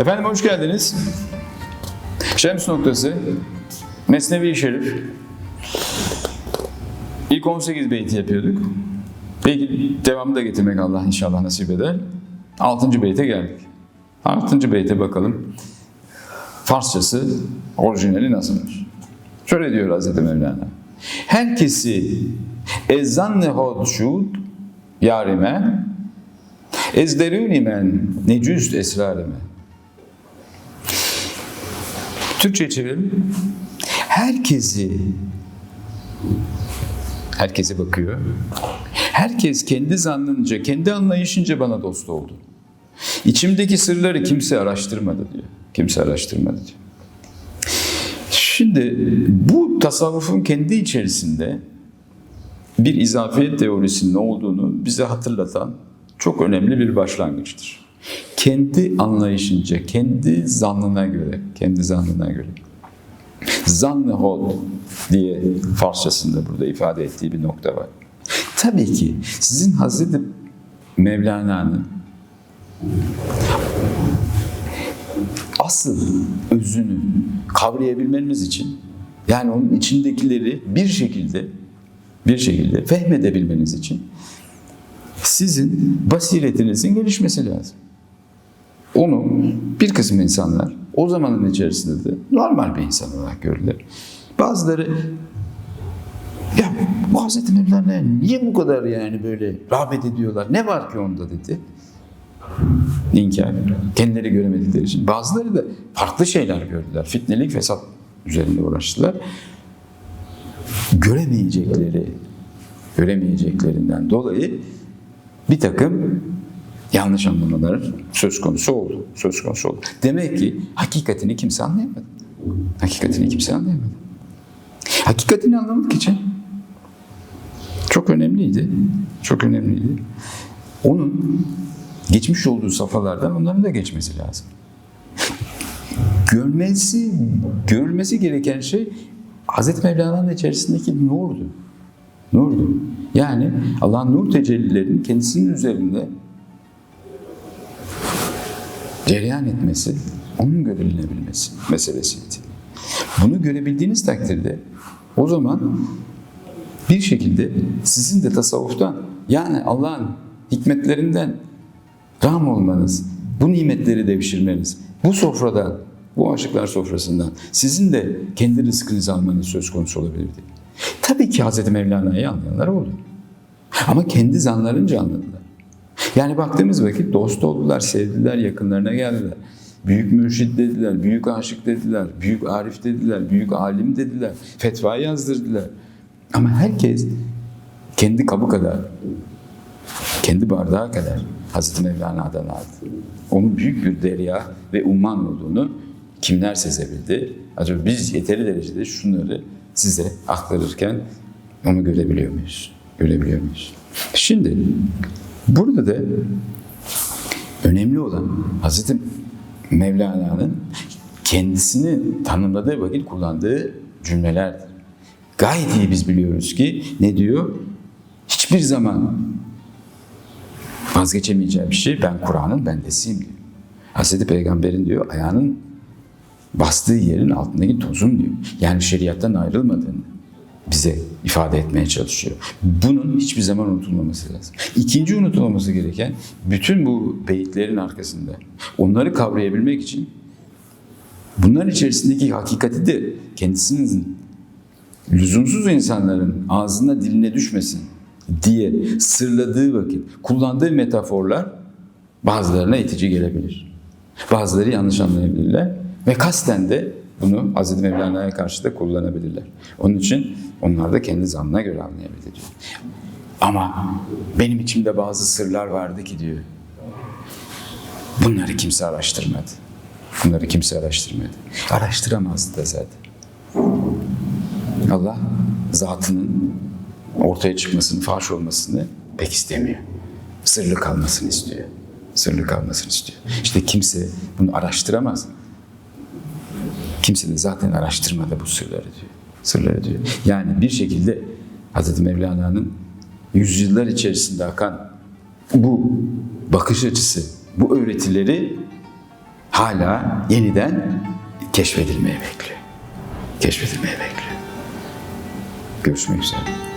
Efendim hoş geldiniz. Şems noktası, Mesnevi Şerif. İlk 18 beyti yapıyorduk. Belki devamı da getirmek Allah inşallah nasip eder. 6. beyte geldik. 6. beyte bakalım. Farsçası orijinali nasılmış? Şöyle diyor Hazreti Mevlana. Herkesi ezzanne hod şud yarime ezderûni men necüst esrarime Türkçe çevirelim. Herkesi herkese bakıyor. Herkes kendi zannınca, kendi anlayışınca bana dost oldu. İçimdeki sırları kimse araştırmadı diyor. Kimse araştırmadı diyor. Şimdi bu tasavvufun kendi içerisinde bir izafiyet teorisinin olduğunu bize hatırlatan çok önemli bir başlangıçtır. Kendi anlayışınca, kendi zannına göre, kendi zannına göre. Zannı hol diye Farsçasında burada ifade ettiği bir nokta var. Tabii ki sizin Hazreti Mevlana'nın asıl özünü kavrayabilmeniz için yani onun içindekileri bir şekilde bir şekilde fehmedebilmeniz için sizin basiretinizin gelişmesi lazım. Onu bir kısım insanlar o zamanın içerisinde de normal bir insan olarak gördüler. Bazıları ya bu Hazreti niye bu kadar yani böyle rağbet ediyorlar? Ne var ki onda dedi. İnkar. Kendileri göremedikleri için. Bazıları da farklı şeyler gördüler. Fitnelik, fesat üzerinde uğraştılar. Göremeyecekleri, göremeyeceklerinden dolayı bir takım yanlış anlamalar söz konusu oldu. Söz konusu oldu. Demek ki hakikatini kimse anlayamadı. Hakikatini kimse anlayamadı. Hakikatini anlamak için çok önemliydi. Çok önemliydi. Onun geçmiş olduğu safhalardan onların da geçmesi lazım. Görmesi, görülmesi gereken şey Hazreti Mevlana'nın içerisindeki nurdu. Nurdu. Yani Allah'ın nur tecellilerinin kendisinin üzerinde cereyan etmesi, onun görülebilmesi meselesiydi. Bunu görebildiğiniz takdirde o zaman bir şekilde sizin de tasavvuftan yani Allah'ın hikmetlerinden ram olmanız, bu nimetleri devşirmeniz, bu sofradan, bu aşıklar sofrasından sizin de kendi rızkınızı almanız söz konusu olabilirdi. Tabii ki Hz. Mevlana'yı anlayanlar oldu. Ama kendi zanlarınca anladılar. Yani baktığımız vakit dost oldular, sevdiler, yakınlarına geldiler. Büyük mürşit dediler, büyük aşık dediler, büyük arif dediler, büyük alim dediler, fetva yazdırdılar. Ama herkes kendi kabı kadar, kendi bardağı kadar Hazreti Mevlana'dan aldı. Onun büyük bir derya ve umman olduğunu kimler sezebildi? Acaba biz yeteri derecede şunları size aktarırken onu görebiliyor muyuz? Görebiliyor muyuz? Şimdi burada da önemli olan Hazreti Mevlana'nın kendisini tanımladığı vakit kullandığı cümlelerdir. Gayet iyi biz biliyoruz ki ne diyor? Hiçbir zaman vazgeçemeyeceği bir şey ben Kur'an'ın bendesiyim diyor. Hazreti Peygamber'in diyor ayağının bastığı yerin altındaki tozun diyor. Yani şeriattan ayrılmadığını bize ifade etmeye çalışıyor. Bunun hiçbir zaman unutulmaması lazım. İkinci unutulmaması gereken bütün bu beyitlerin arkasında onları kavrayabilmek için bunların içerisindeki hakikati de kendisinin lüzumsuz insanların ağzına diline düşmesin diye sırladığı vakit kullandığı metaforlar bazılarına itici gelebilir. Bazıları yanlış anlayabilirler ve kasten de bunu Hz. Mevlana'ya karşı da kullanabilirler. Onun için onlar da kendi zannına göre anlayabilir diyor. Ama benim içimde bazı sırlar vardı ki diyor. Bunları kimse araştırmadı. Bunları kimse araştırmadı. Araştıramazdı da zaten. Allah zatının ortaya çıkmasını, faş olmasını pek istemiyor. Sırlı kalmasını istiyor. Sırlı kalmasını istiyor. İşte kimse bunu araştıramaz. Kimse de zaten araştırmadı bu sırları diyor. Sırları diyor. Yani bir şekilde Hz. Mevlana'nın yüzyıllar içerisinde akan bu bakış açısı, bu öğretileri hala yeniden keşfedilmeye bekliyor. Keşfedilmeye bekliyor. Görüşmek üzere.